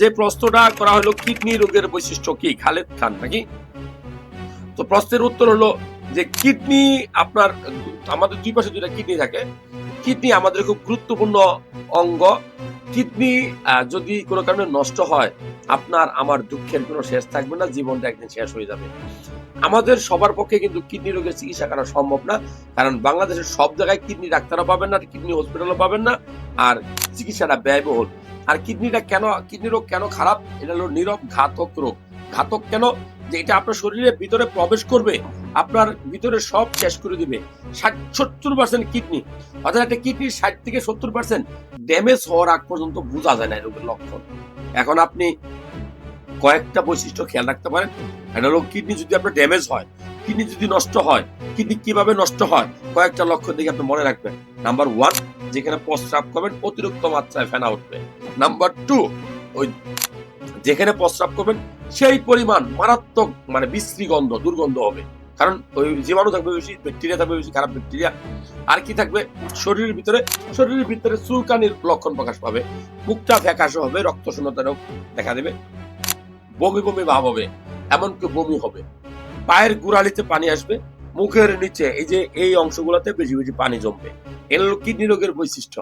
যে প্রশ্নটা করা হলো, কিডনি রোগের বৈশিষ্ট্য কি? খালেদ খান, নাকি? তো প্রশ্নের উত্তর হলো যে, কিডনি আপনার, আমাদের দুই পাশে দুইটা কিডনি থাকে। কিডনি আমাদের খুব গুরুত্বপূর্ণ অঙ্গ। কিডনি যদি কোনো কারণে নষ্ট হয়, আপনার আমার দুঃখের কোনো শেষ থাকবে না, জীবনটা একদিন শেষ হয়ে যাবে। আমাদের সবার পক্ষে কিন্তু কিডনি রোগের চিকিৎসা করা সম্ভব না, কারণ বাংলাদেশের সব জায়গায় কিডনি ডাক্তারও পাবেন না, কিডনি হসপিটালও পাবেন না, আর চিকিৎসাটা ব্যয়বহুল। আর কিডনিটা কেন, কিডনি রোগ কেন খারাপ? এটা হলো নীরব ঘাতক রোগ। ঘাতক কেন? যে এটা আপনার শরীরের ভিতরে প্রবেশ করবে, আপনার ভিতরে সব শেষ করে দিবে। সত্তর পার্সেন্ট কিডনি। অর্থাৎ একটা কিডনি ষাট থেকে সত্তর পার্সেন্ট ড্যামেজ হওয়ার আগ পর্যন্ত বোঝা যায় না রোগের লক্ষণ। এখন আপনি কয়েকটা বৈশিষ্ট্য খেয়াল রাখতে পারেন। একটা হলো কিডনি যদি আপনার ড্যামেজ হয়, কিডনি যদি নষ্ট হয়, কিডনি কীভাবে নষ্ট হয়, কয়েকটা লক্ষণ দেখে আপনি মনে রাখবেন। নাম্বার ওয়ান যেখানে প্রস্রাব করবেন, অতিরিক্ত মাত্রায় ফেনা উঠবে। নাম্বার টু ওই যেখানে প্রস্রাব করবেন, সেই পরিমাণ মারাত্মক মানে বিশ্রী গন্ধ, দুর্গন্ধ হবে। কারণ ওই জীবাণু থাকবে বেশি ব্যাকটেরিয়া থাকবে বেশি, খারাপ ব্যাকটেরিয়া আর কি থাকবে? শরীরের ভিতরে শরীরের ভিতরে চুলকানির লক্ষণ প্রকাশ পাবে। মুখটা ফ্যাকাশে হবে, রক্ত শূন্যতা রোগ দেখা দেবে। বমি বমি ভাব হবে, এমনকি বমি হবে। পায়ের গোড়ালিতে পানি আসবে মুখের নিচে এই যে এই অংশগুলোতে বেশি বেশি পানি জমবে। এগুলো কিডনি রোগের বৈশিষ্ট্য।